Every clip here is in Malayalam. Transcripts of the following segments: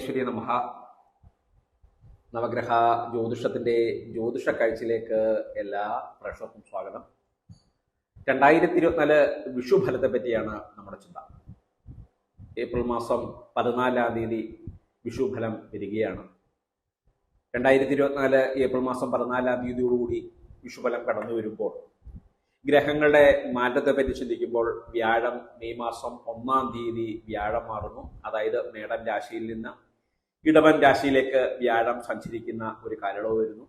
വിഘ്നേശ്വരി നമഹ നവഗ്രഹ ജ്യോതിഷത്തിന്റെ ജ്യോതിഷ കാഴ്ചയിലേക്ക് എല്ലാ പ്രേക്ഷകർക്കും സ്വാഗതം. രണ്ടായിരത്തി ഇരുപത്തിനാല് വിഷു ഫലത്തെ പറ്റിയാണ് നമ്മുടെ ചിന്ത. ഏപ്രിൽ മാസം പതിനാലാം തീയതി വിഷു ഫലം വരികയാണ്. രണ്ടായിരത്തി ഇരുപത്തിനാല് ഏപ്രിൽ മാസം പതിനാലാം തീയതിയോടുകൂടി വിഷുഫലം കടന്നു വരുമ്പോൾ ഗ്രഹങ്ങളുടെ മാറ്റത്തെ പറ്റി ചിന്തിക്കുമ്പോൾ വ്യാഴം മെയ് മാസം ഒന്നാം തീയതി വ്യാഴം മാറുന്നു. അതായത് മേടം രാശിയിൽ നിന്ന് ഇടവൻ രാശിയിലേക്ക് വ്യാഴം സഞ്ചരിക്കുന്ന ഒരു കാലയളവ് വരുന്നു.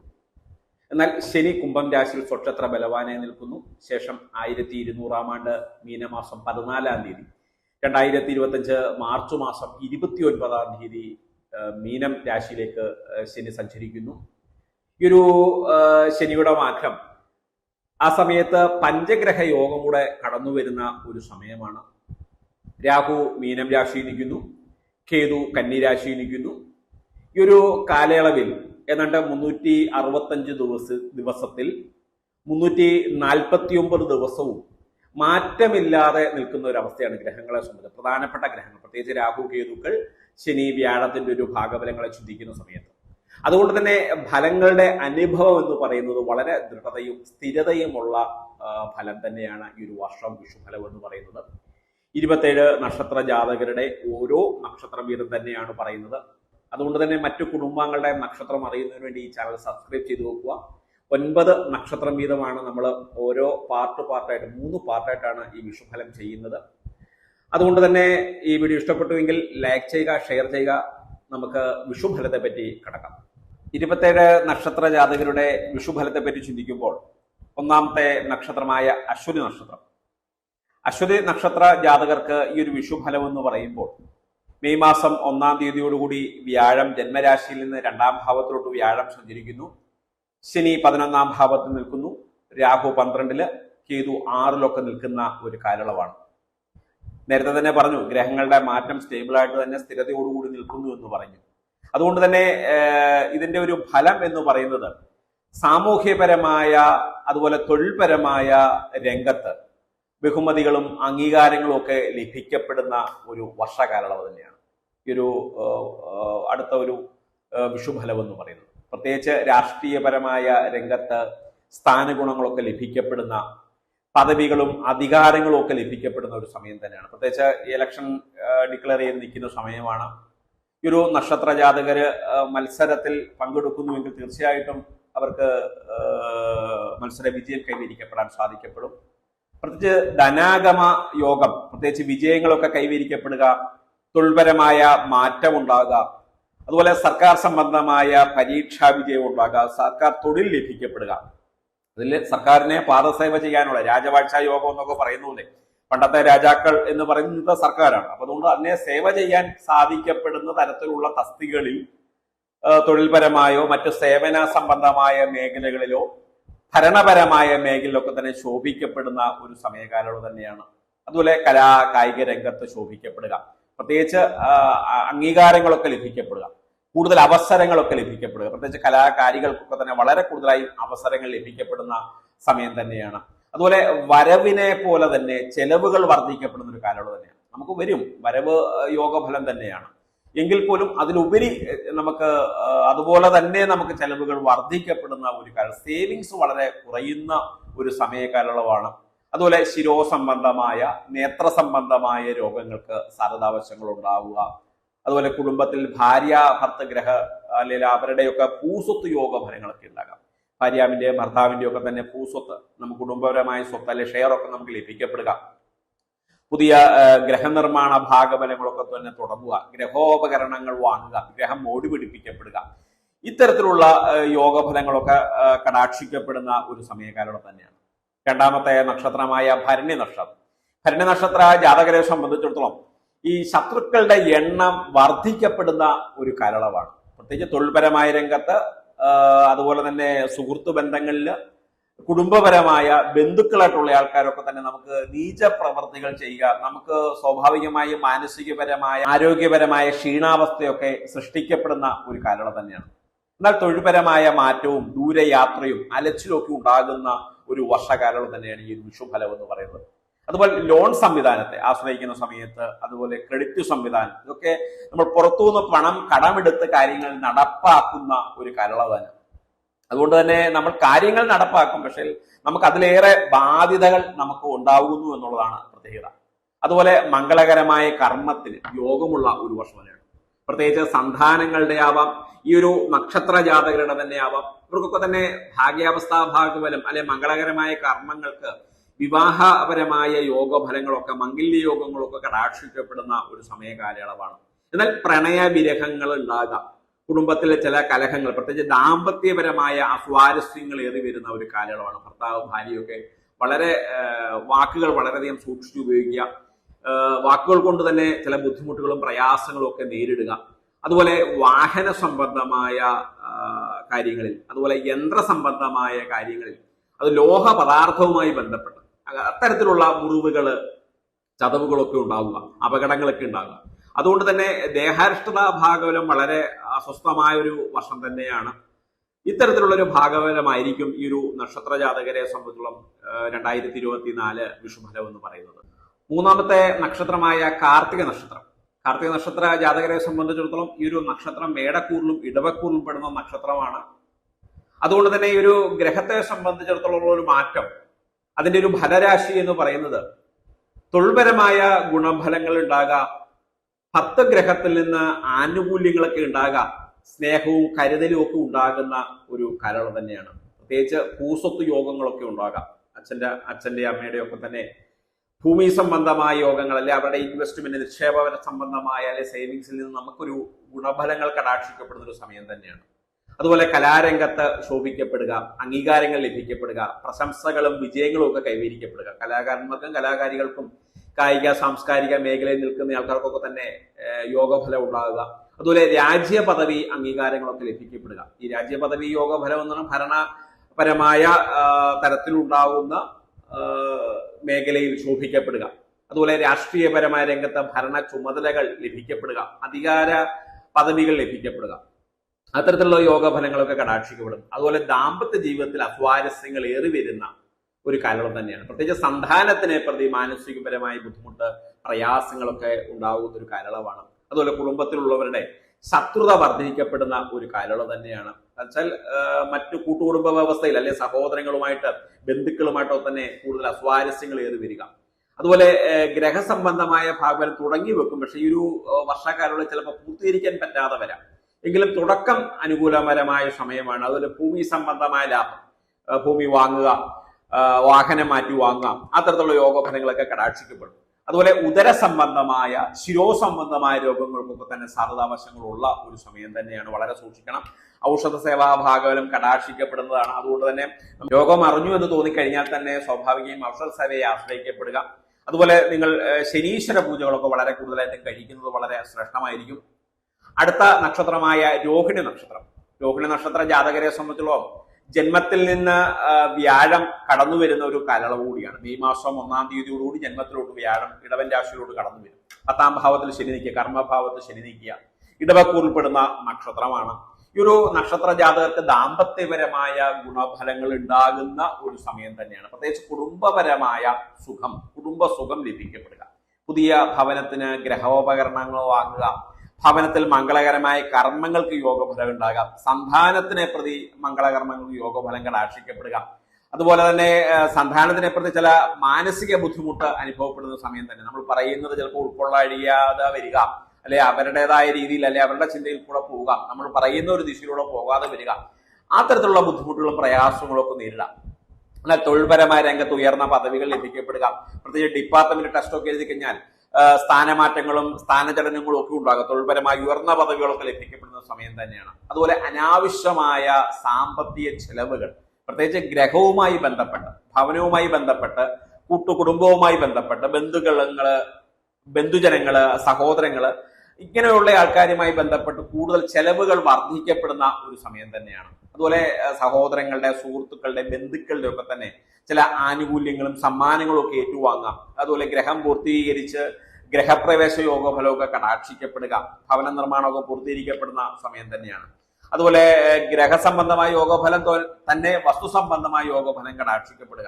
എന്നാൽ ശനി കുംഭം രാശിയിൽ സ്വക്ഷത്ര ബലവാനായി നിൽക്കുന്നു. ശേഷം ആയിരത്തി ഇരുന്നൂറാം ആണ്ട് മീനമാസം പതിനാലാം തീയതി. രണ്ടായിരത്തി ഇരുപത്തഞ്ച് മാർച്ച് മാസം ഇരുപത്തി ഒൻപതാം തീയതി മീനം രാശിയിലേക്ക് ശനി സഞ്ചരിക്കുന്നു. ഈ ഒരു ശനിയുടെ മാറ്റം ആ സമയത്ത് പഞ്ചഗ്രഹ യോഗം കൂടെ കടന്നു വരുന്ന ഒരു സമയമാണ്. രാഹു മീനം രാശിയിൽ നിൽക്കുന്നു കേതു കന്നിരാശിയിൽ നിൽക്കുന്നു ഈ ഒരു കാലയളവിൽ ഏതാണ്ട് മുന്നൂറ്റി അറുപത്തഞ്ച് ദിവസ ദിവസത്തിൽ മുന്നൂറ്റി നാൽപ്പത്തി ഒമ്പത് ദിവസവും മാറ്റമില്ലാതെ നിൽക്കുന്ന ഒരു അവസ്ഥയാണ് ഗ്രഹങ്ങളെ സംബന്ധിച്ച്. പ്രധാനപ്പെട്ട ഗ്രഹങ്ങൾ പ്രത്യേകിച്ച് രാഹു കേതുക്കൾ ശനി വ്യാഴത്തിന്റെ ഒരു ഭാഗഫലങ്ങളെ ചിന്തിക്കുന്ന സമയത്ത്. അതുകൊണ്ട് തന്നെ ഫലങ്ങളുടെ അനുഭവം എന്ന് പറയുന്നത് വളരെ ദൃഢതയും സ്ഥിരതയുമുള്ള ഫലം തന്നെയാണ് ഈ ഒരു വർഷം വിഷുഫലം എന്ന് പറയുന്നത്. ഇരുപത്തേഴ് നക്ഷത്ര ജാതകരുടെ ഓരോ നക്ഷത്രം വീതം തന്നെയാണ് പറയുന്നത്. അതുകൊണ്ട് തന്നെ മറ്റു കുടുംബാംഗങ്ങളുടെ നക്ഷത്രം അറിയുന്നതിന് വേണ്ടി ഈ ചാനൽ സബ്സ്ക്രൈബ് ചെയ്തു നോക്കുക ഒൻപത് നക്ഷത്രം വീതമാണ് നമ്മൾ ഓരോ പാർട്ട് പാർട്ടായിട്ട് മൂന്ന് പാർട്ടായിട്ടാണ് ഈ വിഷുഫലം ചെയ്യുന്നത്. അതുകൊണ്ട് തന്നെ ഈ വീഡിയോ ഇഷ്ടപ്പെട്ടുവെങ്കിൽ ലൈക്ക് ചെയ്യുക ഷെയർ ചെയ്യുക. നമുക്ക് വിഷുഫലത്തെ പറ്റി കിടക്കാം. ഇരുപത്തേഴ് നക്ഷത്ര ജാതകരുടെ വിഷുഫലത്തെ പറ്റി ചിന്തിക്കുമ്പോൾ ഒന്നാമത്തെ നക്ഷത്രമായ അശ്വതി നക്ഷത്രം. അശ്വതി നക്ഷത്ര ജാതകർക്ക് ഈ ഒരു വിഷുഫലം എന്ന് പറയുമ്പോൾ മെയ് മാസം ഒന്നാം തീയതിയോടുകൂടി വ്യാഴം ജന്മരാശിയിൽ നിന്ന് രണ്ടാം ഭാവത്തിലോട്ട് വ്യാഴം സഞ്ചരിക്കുന്നു. ശനി പതിനൊന്നാം ഭാവത്ത് നിൽക്കുന്നു. രാഹു പന്ത്രണ്ടിൽ കേതു ആറിലൊക്കെ നിൽക്കുന്ന ഒരു കാലയളവാണ്. നേരത്തെ തന്നെ പറഞ്ഞു ഗ്രഹങ്ങളുടെ മാറ്റം സ്റ്റേബിളായിട്ട് തന്നെ സ്ഥിരതയോടുകൂടി നിൽക്കുന്നു എന്ന് പറഞ്ഞു. അതുകൊണ്ട് തന്നെ ഇതിന്റെ ഒരു ഫലം എന്ന് പറയുന്നത് സാമൂഹ്യപരമായ അതുപോലെ തൊഴിൽപരമായ രംഗത്ത് ബഹുമതികളും അംഗീകാരങ്ങളും ഒക്കെ ലഭിക്കപ്പെടുന്ന ഒരു വർഷകാലയളവ് തന്നെയാണ്. ഈ ഒരു അടുത്ത ഒരു വിഷുഫലം എന്ന് പറയുന്നത്. പ്രത്യേകിച്ച് രാഷ്ട്രീയപരമായ രംഗത്ത് സ്ഥാനഗുണങ്ങളൊക്കെ ലഭിക്കപ്പെടുന്ന പദവികളും അധികാരങ്ങളും ഒക്കെ ലഭിക്കപ്പെടുന്ന ഒരു സമയം തന്നെയാണ്. പ്രത്യേകിച്ച് ഇലക്ഷൻ ഡിക്ലെയർ ചെയ്ത് നിൽക്കുന്ന സമയമാണ്. ഈ ഒരു നക്ഷത്ര ജാതകര് മത്സരത്തിൽ പങ്കെടുക്കുന്നുവെങ്കിൽ തീർച്ചയായിട്ടും അവർക്ക് മത്സര വിജയം കൈവരിക്കപ്പെടാൻ സാധിക്കപ്പെടും. പ്രത്യേകിച്ച് ധനാഗമ യോഗം പ്രത്യേകിച്ച് വിജയങ്ങളൊക്കെ കൈവരിക്കപ്പെടുക തൊഴിൽപരമായ മാറ്റം ഉണ്ടാകുക അതുപോലെ സർക്കാർ സംബന്ധമായ പരീക്ഷാ വിജയം ഉണ്ടാകുക സർക്കാർ തൊഴിൽ ലഭിക്കപ്പെടുക. അതിൽ സർക്കാരിനെ പാദസേവ ചെയ്യാനുള്ള രാജവാഴ്ച യോഗം എന്നൊക്കെ പറയുന്നുണ്ട് പണ്ടത്തെ രാജാക്കൾ എന്ന് പറയുന്നത് സർക്കാരാണ്. അപ്പൊ അതുകൊണ്ട് അതിനെ സേവ ചെയ്യാൻ സാധിക്കപ്പെടുന്ന തരത്തിലുള്ള തസ്തികളിൽ തൊഴിൽപരമായോ മറ്റു സേവന സംബന്ധമായ മേഖലകളിലോ ഭരണപരമായ മേഖലയിലൊക്കെ തന്നെ ശോഭിക്കപ്പെടുന്ന ഒരു സമയകാലം തന്നെയാണ്. അതുപോലെ കലാ കായിക രംഗത്ത് ശോഭിക്കപ്പെടുക. പ്രത്യേകിച്ച് അംഗീകാരങ്ങളൊക്കെ ലഭിക്കപ്പെടുക. കൂടുതൽ അവസരങ്ങളൊക്കെ ലഭിക്കപ്പെടുക. പ്രത്യേകിച്ച് കലാകാരികൾക്കൊക്കെ തന്നെ വളരെ കൂടുതലായി അവസരങ്ങൾ ലഭിക്കപ്പെടുന്ന സമയം തന്നെയാണ്. അതുപോലെ വരവിനെ പോലെ തന്നെ ചെലവുകൾ വർദ്ധിക്കപ്പെടുന്ന ഒരു കാലയളവ് തന്നെയാണ്. നമുക്ക് വരും. വരവ് യോഗഫലം തന്നെയാണ്. എങ്കിൽ പോലും അതിലുപരി നമുക്ക് അതുപോലെ തന്നെ നമുക്ക് ചെലവുകൾ വർദ്ധിക്കപ്പെടുന്ന ഒരു കാലം സേവിങ്സ് വളരെ കുറയുന്ന ഒരു സമയകാലയളവാണ്. അതുപോലെ ശിരോ സംബന്ധമായ നേത്ര സംബന്ധമായ രോഗങ്ങൾക്ക് സാരതാവശ്യങ്ങൾ ഉണ്ടാവുക അതുപോലെ കുടുംബത്തിൽ ഭാര്യ ഭർത്തഗ്രഹ അല്ലെങ്കിൽ അവരുടെയൊക്കെ പൂസ്വത്ത് യോഗ ഫലങ്ങളൊക്കെ ഉണ്ടാകാം. ഭാര്യാവിന്റെയും ഭർത്താവിന്റെയും ഒക്കെ തന്നെ ഭൂസ്വത്ത് നമുക്ക് കുടുംബപരമായ സ്വത്ത് അല്ലെങ്കിൽ ഷെയർ ഒക്കെ നമുക്ക് ലഭിക്കപ്പെടുക. പുതിയ ഗ്രഹ ഗ്രഹനിർമ്മാണ ഭാഗബലങ്ങളൊക്കെ തന്നെ തുടങ്ങുക. ഗ്രഹോപകരണങ്ങൾ വാങ്ങുക ഗ്രഹം മോടിപിടിപ്പിക്കപ്പെടുക ഇത്തരത്തിലുള്ള യോഗഫലങ്ങളൊക്കെ കടാക്ഷിക്കപ്പെടുന്ന ഒരു സമയകാലം തന്നെയാണ്. രണ്ടാമത്തെ നക്ഷത്രമായ ഭരണി നക്ഷത്രം. ഭരണി നക്ഷത്ര ജാതകരെ സംബന്ധിച്ചിടത്തോളം ഈ ശത്രുക്കളുടെ എണ്ണം വർദ്ധിക്കപ്പെടുന്ന ഒരു കാലയളവാണ്. പ്രത്യേകിച്ച് തൊഴിൽപരമായ രംഗത്ത് അതുപോലെ തന്നെ സുഹൃത്തു ബന്ധങ്ങളിൽ കുടുംബപരമായ ബന്ധുക്കളായിട്ടുള്ള ആൾക്കാരൊക്കെ തന്നെ നമുക്ക് നീച പ്രവർത്തികൾ ചെയ്യുക നമുക്ക് സ്വാഭാവികമായും മാനസികപരമായ ആരോഗ്യപരമായ ക്ഷീണാവസ്ഥയൊക്കെ സൃഷ്ടിക്കപ്പെടുന്ന ഒരു കാലയളവ് തന്നെയാണ്. എന്നാൽ തൊഴിൽപരമായ മാറ്റവും ദൂരയാത്രയും അലച്ചിലും ഒക്കെ ഉണ്ടാകുന്ന ഒരു വർഷകാലം തന്നെയാണ് ഈ വിഷുഫലം എന്ന് പറയുന്നത്. അതുപോലെ ലോൺ സംവിധാനത്തെ ആശ്രയിക്കുന്ന സമയത്ത് അതുപോലെ ക്രെഡിറ്റ് സംവിധാനം ഇതൊക്കെ നമ്മൾ പുറത്തുനിന്ന് പണം കടമെടുത്ത് കാര്യങ്ങൾ നടപ്പാക്കുന്ന ഒരു കാലയളവാണ് അതുകൊണ്ട് തന്നെ നമ്മൾ കാര്യങ്ങൾ നടപ്പാക്കും പക്ഷേ നമുക്ക് അതിലേറെ ബാധ്യതകൾ നമുക്ക് ഉണ്ടാകുന്നു എന്നുള്ളതാണ് പ്രത്യേകത. അതുപോലെ മംഗളകരമായ കർമ്മത്തിന് യോഗമുള്ള ഒരു വർഷം തന്നെയാണ്. പ്രത്യേകിച്ച് സന്താനങ്ങളുടെ ആവാം ഈ ഒരു നക്ഷത്ര ജാതകരുടെ തന്നെ ആവാം ഇവർക്കൊക്കെ തന്നെ ഭാഗ്യാവസ്ഥാ ഭാഗബലം അല്ലെ മംഗളകരമായ കർമ്മങ്ങൾക്ക് വിവാഹപരമായ യോഗഫലങ്ങളൊക്കെ മംഗല്യ യോഗങ്ങളൊക്കെ കടാക്ഷിക്കപ്പെടുന്ന ഒരു സമയ കാലയളവാണ് എന്നാൽ പ്രണയ വിരഹങ്ങൾ ഉണ്ടാകാം. കുടുംബത്തിലെ ചില കലഹങ്ങൾ പ്രത്യേകിച്ച് ദാമ്പത്യപരമായ അസ്വാരസ്യങ്ങൾ ഏറി വരുന്ന ഒരു കാലയളവാണ്. ഭർത്താവ് ഭാര്യയൊക്കെ വളരെ വാക്കുകൾ വളരെയധികം സൂക്ഷിച്ചു ഉപയോഗിക്കുക. വാക്കുകൾ കൊണ്ട് തന്നെ ചില ബുദ്ധിമുട്ടുകളും പ്രയാസങ്ങളും ഒക്കെ നേരിടുക. അതുപോലെ വാഹന സംബന്ധമായ കാര്യങ്ങളിൽ അതുപോലെ യന്ത്ര സംബന്ധമായ കാര്യങ്ങളിൽ അത് ലോഹ പദാർത്ഥവുമായി ബന്ധപ്പെട്ട് അത്തരത്തിലുള്ള മുറിവുകൾ ചതവുകളൊക്കെ ഉണ്ടാവുക അപകടങ്ങളൊക്കെ ഉണ്ടാകുക അതുകൊണ്ട് തന്നെ ദേഹാരിഷ്ടത ഭാഗവലം വളരെ അസ്വസ്ഥമായ ഒരു വർഷം തന്നെയാണ്. ഇത്തരത്തിലുള്ള ഒരു ഭാഗവലമായിരിക്കും ഈ ഒരു നക്ഷത്ര ജാതകരെ സംബന്ധിച്ചുള്ള രണ്ടായിരത്തി ഇരുപത്തിനാല് വിഷുഫലം എന്ന് പറയുന്നത്. മൂന്നാമത്തെ നക്ഷത്രമായ കാർത്തിക നക്ഷത്രം. കാർത്തിക നക്ഷത്ര ജാതകരെ സംബന്ധിച്ചിടത്തോളം ഈ ഒരു നക്ഷത്രം മേടക്കൂറിലും ഇടവക്കൂറിലും പെടുന്ന നക്ഷത്രമാണ്. അതുകൊണ്ട് തന്നെ ഈ ഒരു ഗ്രഹത്തെ സംബന്ധിച്ചിടത്തോളം ഒരു മാറ്റം അതിന്റെ ഒരു ഫലരാശി എന്ന് പറയുന്നത് തൊഴിൽപരമായ ഗുണഫലങ്ങൾ ഉണ്ടാകാം പത്ത് ഗ്രഹത്തിൽ നിന്ന് ആനുകൂല്യങ്ങളൊക്കെ ഉണ്ടാകാം. സ്നേഹവും കരുതലും ഒക്കെ ഉണ്ടാകുന്ന ഒരു കരൾ തന്നെയാണ്. പ്രത്യേകിച്ച് ഭൂസ്വത്ത് യോഗങ്ങളൊക്കെ ഉണ്ടാകാം. അച്ഛന്റെ അച്ഛന്റെ അമ്മയുടെ ഒക്കെ തന്നെ ഭൂമി സംബന്ധമായ യോഗങ്ങൾ അല്ലെ അവരുടെ ഇൻവെസ്റ്റ്മെന്റ് നിക്ഷേപന സംബന്ധമായ അല്ലെ സേവിങ്സിൽ നിന്ന് നമുക്കൊരു ഗുണഫലങ്ങൾ കടാക്ഷിക്കപ്പെടുന്ന ഒരു സമയം തന്നെയാണ്. അതുപോലെ കലാരംഗത്ത് ശോഭിക്കപ്പെടുക അംഗീകാരങ്ങൾ ലഭിക്കപ്പെടുക പ്രശംസകളും വിജയങ്ങളും ഒക്കെ കൈവരിക്കപ്പെടുക. കലാകാരന്മാർക്കും കലാകാരികൾക്കും കായിക സാംസ്കാരിക മേഖലയിൽ നിൽക്കുന്ന ആൾക്കാർക്കൊക്കെ തന്നെ യോഗഫലം ഉണ്ടാകുക. അതുപോലെ രാജ്യ പദവി അംഗീകാരങ്ങളൊക്കെ ലഭിക്കപ്പെടുക. ഈ രാജ്യ പദവി യോഗഫലം എന്ന് പറഞ്ഞാൽ ഭരണപരമായ തരത്തിലുണ്ടാകുന്ന മേഖലയിൽ ശോഭിക്കപ്പെടുക. അതുപോലെ രാഷ്ട്രീയപരമായ രംഗത്ത് ഭരണ ചുമതലകൾ ലഭിക്കപ്പെടുക. അധികാര പദവികൾ ലഭിക്കപ്പെടുക. അത്തരത്തിലുള്ള യോഗഫലങ്ങളൊക്കെ കടാക്ഷിക്കപ്പെടും. അതുപോലെ ദാമ്പത്യ ജീവിതത്തിൽ അസ്വാരസ്യങ്ങൾ ഏറി വരുന്ന ഒരു കാലയളവ് തന്നെയാണ്. പ്രത്യേകിച്ച് സന്താനത്തിനെ പ്രതി മാനസികപരമായ ബുദ്ധിമുട്ട് പ്രയാസങ്ങളൊക്കെ ഉണ്ടാകുന്ന ഒരു കാലയളവാണ്. അതുപോലെ കുടുംബത്തിലുള്ളവരുടെ ശത്രുത വർദ്ധിക്കപ്പെടുന്ന ഒരു കാലയളവ് തന്നെയാണ്. എന്നുവെച്ചാൽ മറ്റു കൂട്ടുകുടുംബ വ്യവസ്ഥയിൽ അല്ലെ സഹോദരങ്ങളുമായിട്ട് ബന്ധുക്കളുമായിട്ടോ തന്നെ കൂടുതൽ അസ്വാരസ്യങ്ങൾ ഏത് വരിക അതുപോലെ ഗ്രഹസംബന്ധമായ ഭാഗം തുടങ്ങി വെക്കും. പക്ഷെ ഈ ഒരു ആഹ്, ചിലപ്പോൾ പൂർത്തീകരിക്കാൻ പറ്റാതെ വരാം. എങ്കിലും തുടക്കം അനുകൂലപരമായ സമയമാണ്. അതുപോലെ ഭൂമി സംബന്ധമായ ലാഭം ഭൂമി വാങ്ങുക വാഹനം മാറ്റി വാങ്ങാം. അത്തരത്തിലുള്ള യോഗഫലങ്ങളൊക്കെ കടാക്ഷിക്കപ്പെടും. അതുപോലെ ഉദര സംബന്ധമായ ശിരോ സംബന്ധമായ രോഗങ്ങൾക്കൊക്കെ തന്നെ സാധ്യതാവശങ്ങളുള്ള ഒരു സമയം തന്നെയാണ് വളരെ സൂക്ഷിക്കണം. ഔഷധ സേവാ ഭാഗവലം കടാക്ഷിക്കപ്പെടുന്നതാണ്. അതുകൊണ്ട് തന്നെ രോഗം അറിഞ്ഞു എന്ന് തോന്നിക്കഴിഞ്ഞാൽ തന്നെ സ്വാഭാവികയും ഔഷധ സേവയെ ആശ്രയിക്കപ്പെടുക. അതുപോലെ നിങ്ങൾ ശനീശ്വര പൂജകളൊക്കെ വളരെ കൂടുതലായിട്ട് കഴിക്കുന്നത് വളരെ ശ്രേഷ്ഠമായിരിക്കും. അടുത്ത നക്ഷത്രമായ രോഹിണി നക്ഷത്രം. രോഹിണി നക്ഷത്ര ജാതകരെ സംബന്ധിച്ചോളം ജന്മത്തിൽ നിന്ന് വ്യാഴം കടന്നു വരുന്ന ഒരു കാലയളവ് കൂടിയാണ്. മെയ് മാസം ഒന്നാം തീയതിയോടുകൂടി ജന്മത്തിലോട്ട് വ്യാഴം ഇടവൻ രാശിയിലോട്ട് കടന്നു വരും. പത്താം ഭാവത്തിൽ ശനി നിൽക്കുക കർമ്മഭാവത്തിൽ ശനി നിൽക്കുക. ഇടവക്കൂറിൽപ്പെടുന്ന നക്ഷത്രമാണ്. ഈ ഒരു നക്ഷത്ര ജാതകർക്ക് ദാമ്പത്യപരമായ ഗുണഫലങ്ങൾ ഉണ്ടാകുന്ന ഒരു സമയം തന്നെയാണ്. പ്രത്യേകിച്ച് കുടുംബപരമായ സുഖം കുടുംബ സുഖം ലഭിക്കപ്പെടുക. പുതിയ ഭവനത്തിന് ഗ്രഹോപകരണങ്ങൾ വാങ്ങുക ഭവനത്തിൽ മംഗളകരമായ കർമ്മങ്ങൾക്ക് യോഗഫലം ഉണ്ടാകാം സന്താനത്തിനെ പ്രതി മംഗളകർമ്മങ്ങൾക്ക് യോഗഫലങ്ങൾ കടാക്ഷിക്കപ്പെടുക അതുപോലെ തന്നെ സന്താനത്തിനെ പ്രതി ചില മാനസിക ബുദ്ധിമുട്ട് അനുഭവപ്പെടുന്ന സമയം തന്നെ. നമ്മൾ പറയുന്നത് ചിലപ്പോൾ ഉൾക്കൊള്ളാഴിയാതെ വരിക അല്ലെ അവരുടേതായ രീതിയിൽ അല്ലെ അവരുടെ ചിന്തയിൽ കൂടെ പോവുക. നമ്മൾ പറയുന്ന ഒരു ദിശയിലൂടെ പോകാതെ വരിക. ആ തരത്തിലുള്ള ബുദ്ധിമുട്ടുകളും പ്രയാസങ്ങളും ഒക്കെ നേരിടാം. എന്നാൽ തൊഴിൽപരമായ രംഗത്ത് ഉയർന്ന പദവികൾ ലഭിക്കപ്പെടുക. പ്രത്യേകിച്ച് ഡിപ്പാർട്ട്മെന്റ് ടെസ്റ്റ് ഒക്കെ എഴുതി കഴിഞ്ഞാൽ സ്ഥാനമാറ്റങ്ങളും സ്ഥാനചലനങ്ങളും ഒക്കെ ഉണ്ടാകും. തൊഴിൽപരമായി ഉയർന്ന പദവികളൊക്കെ ലഭിക്കപ്പെടുന്ന സമയം തന്നെയാണ്. അതുപോലെ അനാവശ്യമായ സാമ്പത്തിക ചെലവുകൾ പ്രത്യേകിച്ച് ഗ്രഹവുമായി ബന്ധപ്പെട്ട് ഭവനവുമായി ബന്ധപ്പെട്ട് കൂട്ടുകുടുംബവുമായി ബന്ധപ്പെട്ട് ബന്ധുക്കളങ്ങൾ ബന്ധുജനങ്ങൾ സഹോദരങ്ങൾ ഇങ്ങനെയുള്ള ആൾക്കാരുമായി ബന്ധപ്പെട്ട് കൂടുതൽ ചെലവുകൾ വർദ്ധിക്കപ്പെടുന്ന ഒരു സമയം തന്നെയാണ്. അതുപോലെ സഹോദരങ്ങളുടെ സുഹൃത്തുക്കളുടെ ബന്ധുക്കളുടെ ഒക്കെ തന്നെ ചില ആനുകൂല്യങ്ങളും സമ്മാനങ്ങളും ഒക്കെ ഏറ്റുവാങ്ങാം. അതുപോലെ ഗ്രഹം പൂർത്തീകരിച്ച് ഗ്രഹപ്രവേശ യോഗഫലമൊക്കെ കടാക്ഷിക്കപ്പെടുക ഭവന നിർമ്മാണമൊക്കെ പൂർത്തീകരിക്കപ്പെടുന്ന സമയം തന്നെയാണ്. അതുപോലെ ഗ്രഹസംബന്ധമായ യോഗഫലം തന്നെ വസ്തുസംബന്ധമായ യോഗഫലം കടാക്ഷിക്കപ്പെടുക.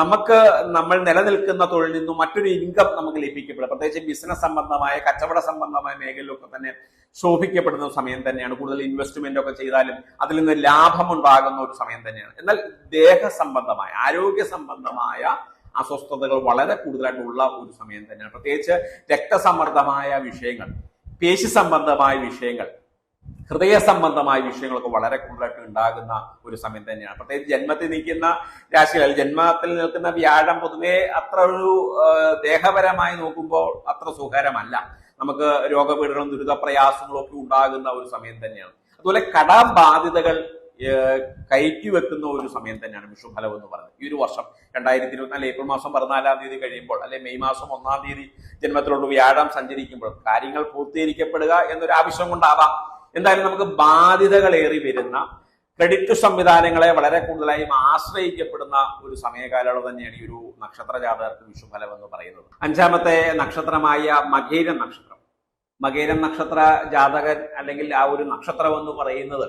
നമുക്ക് നമ്മൾ നിലനിൽക്കുന്ന തൊഴിൽ നിന്നും മറ്റൊരു ഇൻകം നമുക്ക് ലഭിക്കപ്പെടും. പ്രത്യേകിച്ച് ബിസിനസ് സംബന്ധമായ കച്ചവട സംബന്ധമായ മേഖലയിലൊക്കെ തന്നെ ശോഭിക്കപ്പെടുന്ന സമയം തന്നെയാണ്. കൂടുതൽ ഇൻവെസ്റ്റ്മെന്റ് ഒക്കെ ചെയ്താലും അതിൽ നിന്ന് ലാഭം ഉണ്ടാകുന്ന ഒരു സമയം തന്നെയാണ്. എന്നാൽ ദേഹ സംബന്ധമായ ആരോഗ്യ സംബന്ധമായ അസ്വസ്ഥതകൾ വളരെ കൂടുതലായിട്ടുള്ള ഒരു സമയം തന്നെയാണ്. പ്രത്യേകിച്ച് രക്തസമ്മർദ്ദമായ വിഷയങ്ങൾ പേശി സംബന്ധമായ വിഷയങ്ങൾ ഹൃദയ സംബന്ധമായ വിഷയങ്ങളൊക്കെ വളരെ കൂടുതലായിട്ട് ഉണ്ടാകുന്ന ഒരു സമയം തന്നെയാണ്. പ്രത്യേകിച്ച് ജന്മത്തിൽ നിൽക്കുന്ന രാശികൾ ജന്മത്തിൽ നിൽക്കുന്ന വ്യാഴം പൊതുവെ അത്ര ഒരു ദേഹപരമായി നോക്കുമ്പോൾ അത്ര സുഖകരമല്ല. നമുക്ക് രോഗപീഠനവും ദുരിതപ്രയാസങ്ങളും ഒക്കെ ഉണ്ടാകുന്ന ഒരു സമയം തന്നെയാണ്. അതുപോലെ കടബാധ്യതകൾ ബാധ്യതകൾ കയറ്റി വെക്കുന്ന ഒരു സമയം തന്നെയാണ് വിഷുഫലം എന്ന് പറയുന്നത്. ഈ ഒരു വർഷം രണ്ടായിരത്തി ഇരുപത്തിനാല് ഏപ്രിൽ മാസം പതിനാലാം തീയതി കഴിയുമ്പോൾ അല്ലെ മെയ് മാസം ഒന്നാം തീയതി ജന്മത്തിലോട്ട് വ്യാഴം സഞ്ചരിക്കുമ്പോൾ കാര്യങ്ങൾ പൂർത്തീകരിക്കപ്പെടുക എന്നൊരു ആവശ്യം കൊണ്ടാവാം. എന്തായാലും നമുക്ക് ബാധ്യതകൾ ഏറി വരുന്ന ക്രെഡിറ്റ് സംവിധാനങ്ങളെ വളരെ കൂടുതലായും ആശ്രയിക്കപ്പെടുന്ന ഒരു സമയകാലയളവ് തന്നെയാണ് ഈ ഒരു നക്ഷത്ര ജാതകർക്ക് വിഷുഫലം എന്ന് പറയുന്നത്. അഞ്ചാമത്തെ നക്ഷത്രമായ മകേരം നക്ഷത്രം. മകേരം നക്ഷത്ര ജാതകൻ അല്ലെങ്കിൽ ആ ഒരു നക്ഷത്രം എന്ന് പറയുന്നത്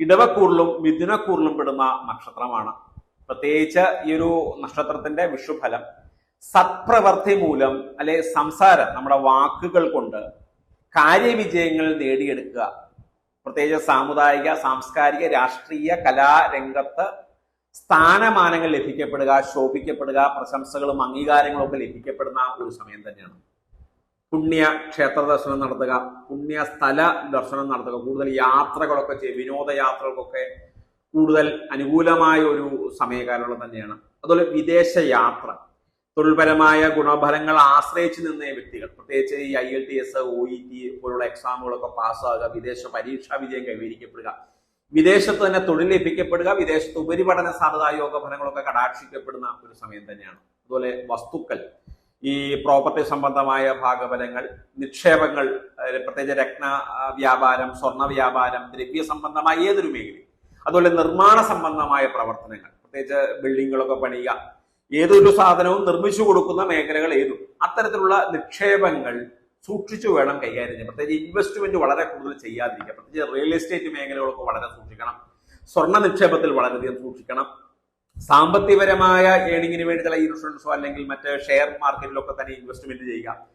ഇടവക്കൂറിലും മിഥുനക്കൂറിലും പെടുന്ന നക്ഷത്രമാണ്. പ്രത്യേകിച്ച് ഈ ഒരു നക്ഷത്രത്തിന്റെ വിഷുഫലം സത്പ്രവർത്തി മൂലം അല്ലെ സംസാരം നമ്മുടെ വാക്കുകൾ കൊണ്ട് കാര്യവിജയങ്ങൾ നേടിയെടുക്കുക. പ്രത്യേകിച്ച് സാമുദായിക സാംസ്കാരിക രാഷ്ട്രീയ കലാരംഗത്ത് സ്ഥാനമാനങ്ങൾ ലഭിക്കപ്പെടുക ശോഭിക്കപ്പെടുക പ്രശംസകളും അംഗീകാരങ്ങളും ഒക്കെ ലഭിക്കപ്പെടുന്ന ഒരു സമയം തന്നെയാണ്. പുണ്യ ക്ഷേത്ര ദർശനം നടത്തുക പുണ്യ സ്ഥല ദർശനം നടത്തുക കൂടുതൽ യാത്രകളൊക്കെ ചെയ്യുക വിനോദയാത്രകൾക്കൊക്കെ കൂടുതൽ അനുകൂലമായ ഒരു സമയകാലം തന്നെയാണ്. അതുപോലെ വിദേശ യാത്ര. തൊഴിൽപരമായ ഗുണഫലങ്ങൾ ആശ്രയിച്ച് നിന്ന വ്യക്തികൾ പ്രത്യേകിച്ച് ഈ I L T S O E T പോലുള്ള എക്സാമുകളൊക്കെ പാസ്സാകുക വിദേശ പരീക്ഷാ വിജയം കൈവരിക്കപ്പെടുക വിദേശത്ത് തന്നെ തൊഴിൽ ലഭിക്കപ്പെടുക വിദേശത്ത് ഉപരിപഠന സാധ്യതാ യോഗ ഫലങ്ങളൊക്കെ കടാക്ഷിക്കപ്പെടുന്ന ഒരു സമയം തന്നെയാണ്. അതുപോലെ വസ്തുക്കൾ ഈ പ്രോപ്പർട്ടി സംബന്ധമായ ഭാഗഫലങ്ങൾ നിക്ഷേപങ്ങൾ പ്രത്യേകിച്ച് രത്ന വ്യാപാരം സ്വർണ വ്യാപാരം ദ്രവ്യ സംബന്ധമായ ഏതൊരു മേഖലയും അതുപോലെ നിർമ്മാണ സംബന്ധമായ പ്രവർത്തനങ്ങൾ പ്രത്യേകിച്ച് ബിൽഡിങ്ങുകളൊക്കെ പണിയുക ഏതൊരു സാധനവും നിർമ്മിച്ചു കൊടുക്കുന്ന മേഖലകൾ ഏതും. അത്തരത്തിലുള്ള നിക്ഷേപങ്ങൾ സൂക്ഷിച്ചു വേണം കൈകാര്യം ചെയ്യാൻ. പ്രത്യേകിച്ച് ഇൻവെസ്റ്റ്മെന്റ് വളരെ കൂടുതൽ ചെയ്യാതിരിക്കുക. പ്രത്യേകിച്ച് റിയൽ എസ്റ്റേറ്റ് മേഖലകളൊക്കെ വളരെ സൂക്ഷിക്കണം. സ്വർണ നിക്ഷേപത്തിൽ വളരെയധികം സൂക്ഷിക്കണം. സാമ്പത്തികപരമായ ഏണിങ്ങിന് വേണ്ടി ചില ഇൻഷുറൻസോ അല്ലെങ്കിൽ മറ്റ് ഷെയർ മാർക്കറ്റിലൊക്കെ തന്നെ ഇൻവെസ്റ്റ്മെന്റ് ചെയ്യുക.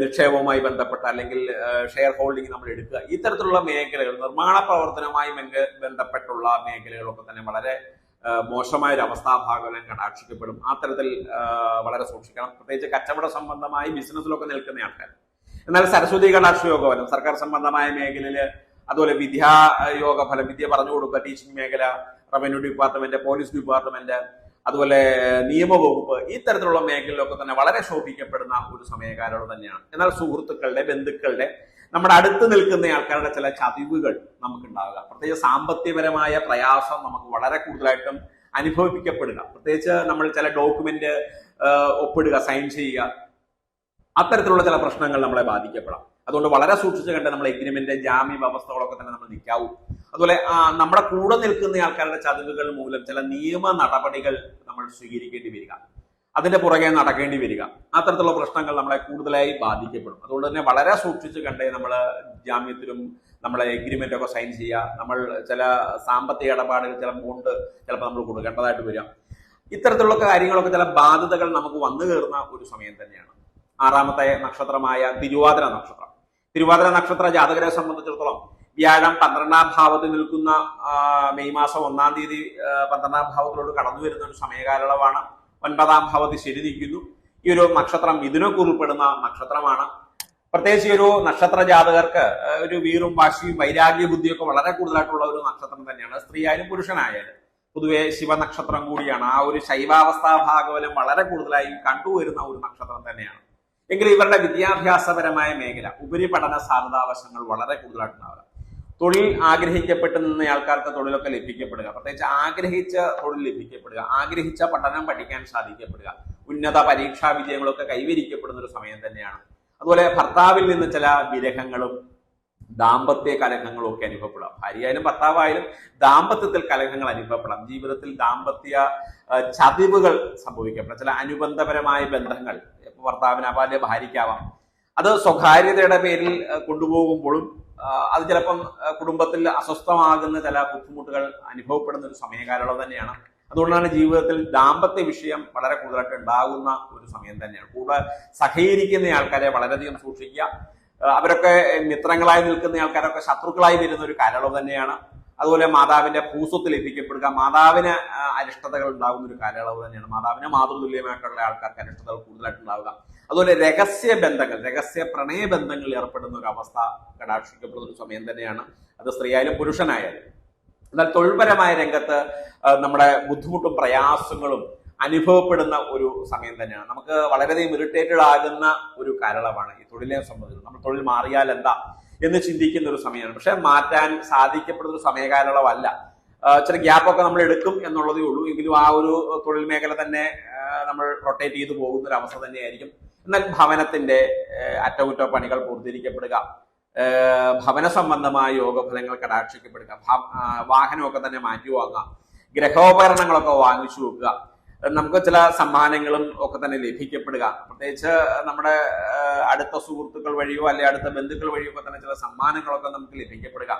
നിക്ഷേപവുമായി ബന്ധപ്പെട്ട അല്ലെങ്കിൽ ഷെയർ ഹോൾഡിംഗ് നമ്മൾ എടുക്കുക. ഇത്തരത്തിലുള്ള മേഖലകൾ നിർമ്മാണ പ്രവർത്തനവുമായി ബന്ധപ്പെട്ടുള്ള മേഖലകളൊക്കെ തന്നെ വളരെ മോശമായ ഒരു അവസ്ഥാഭാഗം കടാക്ഷിക്കപ്പെടും. ആ തരത്തിൽ വളരെ സൂക്ഷിക്കണം. പ്രത്യേകിച്ച് കച്ചവട സംബന്ധമായി ബിസിനസ്സിലൊക്കെ നിൽക്കുന്ന ആൾക്കാർ. എന്നാൽ സരസ്വതി കടാക്ഷ യോഗഫലം സർക്കാർ സംബന്ധമായ മേഖലയിൽ അതുപോലെ വിദ്യാ യോഗ ഫലം വിദ്യ പറഞ്ഞു കൊടുക്കുക ടീച്ചിങ് മേഖല റവന്യൂ ഡിപ്പാർട്ട്മെന്റ് പോലീസ് ഡിപ്പാർട്ട്മെന്റ് അതുപോലെ നിയമവകുപ്പ് ഈ തരത്തിലുള്ള മേഖലയിലൊക്കെ തന്നെ വളരെ ശോഭിക്കപ്പെടുന്ന ഒരു സമയകാലം തന്നെയാണ്. എന്നാൽ സുഹൃത്തുക്കളുടെ ബന്ധുക്കളുടെ നമ്മുടെ അടുത്ത് നിൽക്കുന്ന ആൾക്കാരുടെ ചില ചതിവുകൾ നമുക്കുണ്ടാവുക. പ്രത്യേകിച്ച് സാമ്പത്തികപരമായ പ്രയാസം നമുക്ക് വളരെ കൂടുതലായിട്ടും അനുഭവിപ്പിക്കപ്പെടുക പ്രത്യേകിച്ച് നമ്മൾ ചില ഡോക്യുമെന്റ് ഒപ്പിടുക സൈൻ ചെയ്യുക. അത്തരത്തിലുള്ള ചില പ്രശ്നങ്ങൾ നമ്മളെ ബാധിക്കപ്പെടാം. അതുകൊണ്ട് വളരെ സൂക്ഷിച്ച് കണ്ട് നമ്മൾ എഗ്രിമെന്റ് ജാമ്യ വ്യവസ്ഥകളൊക്കെ തന്നെ നമ്മൾ നിൽക്കാവൂ. അതുപോലെ നമ്മുടെ കൂടെ നിൽക്കുന്ന ആൾക്കാരുടെ ചതിവുകൾ മൂലം ചില നിയമ നടപടികൾ നമ്മൾ സ്വീകരിക്കേണ്ടി വരിക. അതിന്റെ പുറകെ നടക്കേണ്ടി വരിക. അത്തരത്തിലുള്ള പ്രശ്നങ്ങൾ നമ്മളെ കൂടുതലായി ബാധിക്കപ്പെടും. അതുകൊണ്ട് തന്നെ വളരെ സൂക്ഷിച്ച് കണ്ടേ നമ്മൾ ജാമ്യത്തിലും നമ്മളെ എഗ്രിമെന്റ് ഒക്കെ സൈൻ ചെയ്യുക നമ്മൾ ചില സാമ്പത്തിക ഇടപാടുകൾ ചില ബോണ്ട് ചിലപ്പോൾ നമ്മൾ കൊടുക്കേണ്ടതായിട്ട് വരിക. ഇത്തരത്തിലുള്ള കാര്യങ്ങളൊക്കെ ചില ബാധ്യതകൾ നമുക്ക് വന്നു കയറുന്ന ഒരു സമയം തന്നെയാണ്. ആറാമത്തെ നക്ഷത്രമായ തിരുവാതിര നക്ഷത്രം. തിരുവാതിര നക്ഷത്ര ജാതകരെ സംബന്ധിച്ചിടത്തോളം വ്യാഴം പന്ത്രണ്ടാം ഭാവത്തിൽ നിൽക്കുന്ന മെയ് മാസം ഒന്നാം തീയതി പന്ത്രണ്ടാം ഭാവത്തിലോട് കടന്നു വരുന്ന ഒരു സമയകാലയളവാണ്. ഒൻപതാം ഭാവത്തിൽ ശരി നിൽക്കുന്നു ഈ ഒരു നക്ഷത്രം ഇതിനൊക്കെ ഉൾപ്പെടുന്ന നക്ഷത്രമാണ്. പ്രത്യേകിച്ച് ഒരു നക്ഷത്ര ജാതകർക്ക് ഒരു വീറും വാശിയും വൈരാഗ്യ ബുദ്ധിയൊക്കെ വളരെ കൂടുതലായിട്ടുള്ള ഒരു നക്ഷത്രം തന്നെയാണ്. സ്ത്രീ ആയാലും പുരുഷനായാലും. പൊതുവെ ശിവനക്ഷത്രം കൂടിയാണ്. ആ ഒരു ശൈവാവസ്ഥാ ഭാഗവലം വളരെ കൂടുതലായി കണ്ടുവരുന്ന ഒരു നക്ഷത്രം തന്നെയാണ്. എങ്കിലും ഇവരുടെ വിദ്യാഭ്യാസപരമായ മേഖല ഉപരിപഠന സാധ്യതാവശങ്ങൾ വളരെ കൂടുതലായിട്ടുണ്ടാവുക തൊഴിൽ ആഗ്രഹിക്കപ്പെട്ട് നിന്ന ആൾക്കാർക്ക് തൊഴിലൊക്കെ ലഭിക്കപ്പെടുക. പ്രത്യേകിച്ച് ആഗ്രഹിച്ച തൊഴിൽ ലഭിക്കപ്പെടുക. ആഗ്രഹിച്ച പഠനം പഠിക്കാൻ സാധിക്കപ്പെടുക. ഉന്നത പരീക്ഷാ വിജയങ്ങളൊക്കെ കൈവരിക്കപ്പെടുന്ന ഒരു സമയം തന്നെയാണ്. അതുപോലെ ഭർത്താവിൽ നിന്ന് ചില വിരഹങ്ങളും ദാമ്പത്യ കലഹങ്ങളും ഒക്കെ അനുഭവപ്പെടാം. ഭാര്യയായാലും ഭർത്താവായാലും ദാമ്പത്യത്തിൽ കലഹങ്ങൾ അനുഭവപ്പെടാം. ജീവിതത്തിൽ ദാമ്പത്യ ചതിവുകൾ സംഭവിക്കപ്പെടാം. ചില അനുബന്ധപരമായ ബന്ധങ്ങൾ ഭർത്താവിന് അപാല്യ ഭാര്യയ്ക്കാവാം അത് സ്വകാര്യതയുടെ പേരിൽ കൊണ്ടുപോകുമ്പോഴും അത് ചിലപ്പം കുടുംബത്തിൽ അസ്വസ്ഥമാകുന്ന ചില ബുദ്ധിമുട്ടുകൾ അനുഭവപ്പെടുന്ന ഒരു സമയകാലയളവ് തന്നെയാണ്. അതുകൊണ്ടാണ് ജീവിതത്തിൽ ദാമ്പത്യ വിഷയം വളരെ കൂടുതലായിട്ട് ഉണ്ടാകുന്ന ഒരു സമയം തന്നെയാണ്. കൂടെ സഹകരിക്കുന്ന ആൾക്കാരെ വളരെയധികം സൂക്ഷിക്കുക. അവരൊക്കെ മിത്രങ്ങളായി നിൽക്കുന്ന ആൾക്കാരൊക്കെ ശത്രുക്കളായി വരുന്ന ഒരു കാലയളവ് തന്നെയാണ്. അതുപോലെ മാതാവിന്റെ ഭൂസ്വത്തിൽ എത്തിക്കപ്പെടുക മാതാവിന് അരിഷ്ടതകൾ ഉണ്ടാകുന്ന ഒരു കാലയളവ് തന്നെയാണ്. മാതാവിന് മാതൃതുല്യമായിട്ടുള്ള ആൾക്കാർക്ക് അരിഷ്ടതകൾ കൂടുതലായിട്ട് ഉണ്ടാവുക. അതുപോലെ രഹസ്യ ബന്ധങ്ങൾ രഹസ്യ പ്രണയ ബന്ധങ്ങളിൽ ഏർപ്പെടുന്ന ഒരു അവസ്ഥ കടാക്ഷിക്കപ്പെടുന്ന ഒരു സമയം തന്നെയാണ്. അത് സ്ത്രീയായാലും പുരുഷനായാലും. എന്നാൽ തൊഴിൽപരമായ രംഗത്ത് നമ്മുടെ ബുദ്ധിമുട്ടും പ്രയാസങ്ങളും അനുഭവപ്പെടുന്ന ഒരു സമയം തന്നെയാണ്. നമുക്ക് വളരെയധികം ഇറിറ്റേറ്റഡ് ആകുന്ന ഒരു കാലയളവാണ് ഈ തൊഴിലിനെ സംബന്ധിച്ച്. നമ്മൾ തൊഴിൽ മാറിയാൽ എന്താ എന്ന് ചിന്തിക്കുന്ന ഒരു സമയമാണ്. പക്ഷെ മാറ്റാൻ സാധിക്കപ്പെടുന്ന ഒരു സമയകാലയളവല്ല. ആ, ചില ഗ്യാപ്പൊക്കെ നമ്മൾ എടുക്കും എന്നുള്ളതേ ഉള്ളൂ. എങ്കിലും ആ ഒരു തൊഴിൽ മേഖല തന്നെ നമ്മൾ റൊട്ടേറ്റ് ചെയ്തു പോകുന്ന ഒരു അവസ്ഥ തന്നെയായിരിക്കും എന്നാൽ ഭവനത്തിന്റെ അറ്റകുറ്റപ്പണികൾ പൂർത്തീകരിക്കപ്പെടുക. ഭവന സംബന്ധമായ യോഗഫലങ്ങൾ കടാക്ഷിക്കപ്പെടുക. വാഹനമൊക്കെ തന്നെ മാറ്റി വാങ്ങുക. ഗ്രഹോപകരണങ്ങളൊക്കെ വാങ്ങിച്ചു വെക്കുക. നമുക്ക് ചില സമ്മാനങ്ങളും ഒക്കെ തന്നെ ലഭിക്കപ്പെടുക. പ്രത്യേകിച്ച് നമ്മുടെ അടുത്ത സുഹൃത്തുക്കൾ വഴിയോ അല്ലെ അടുത്ത ബന്ധുക്കൾ വഴിയോ ഒക്കെ തന്നെ ചില സമ്മാനങ്ങളൊക്കെ നമുക്ക് ലഭിക്കപ്പെടുക.